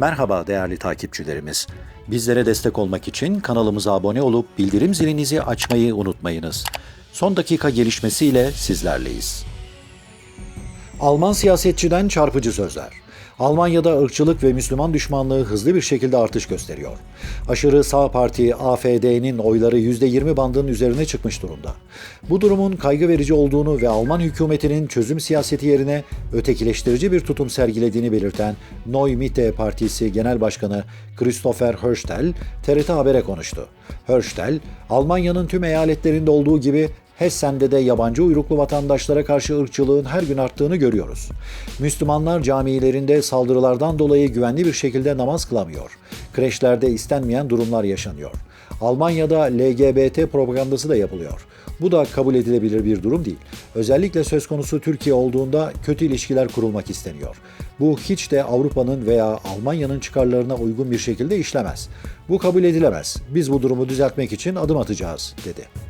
Merhaba değerli takipçilerimiz. Bizlere destek olmak için kanalımıza abone olup bildirim zilinizi açmayı unutmayınız. Son dakika gelişmesiyle sizlerleyiz. Alman siyasetçiden çarpıcı sözler. Almanya'da ırkçılık ve Müslüman düşmanlığı hızlı bir şekilde artış gösteriyor. Aşırı sağ parti AFD'nin oyları %20 bandının üzerine çıkmış durumda. Bu durumun kaygı verici olduğunu ve Alman hükümetinin çözüm siyaseti yerine ötekileştirici bir tutum sergilediğini belirten Neue Mitte Partisi Genel Başkanı Christopher Hörstel, TRT Haber'e konuştu. Hörstel, Almanya'nın tüm eyaletlerinde olduğu gibi Hessen'de de yabancı uyruklu vatandaşlara karşı ırkçılığın her gün arttığını görüyoruz. Müslümanlar camilerinde saldırılardan dolayı güvenli bir şekilde namaz kılamıyor. Kreşlerde istenmeyen durumlar yaşanıyor. Almanya'da LGBT propagandası da yapılıyor. Bu da kabul edilebilir bir durum değil. Özellikle söz konusu Türkiye olduğunda kötü ilişkiler kurulmak isteniyor. Bu hiç de Avrupa'nın veya Almanya'nın çıkarlarına uygun bir şekilde işlemez. Bu kabul edilemez. Biz bu durumu düzeltmek için adım atacağız, dedi.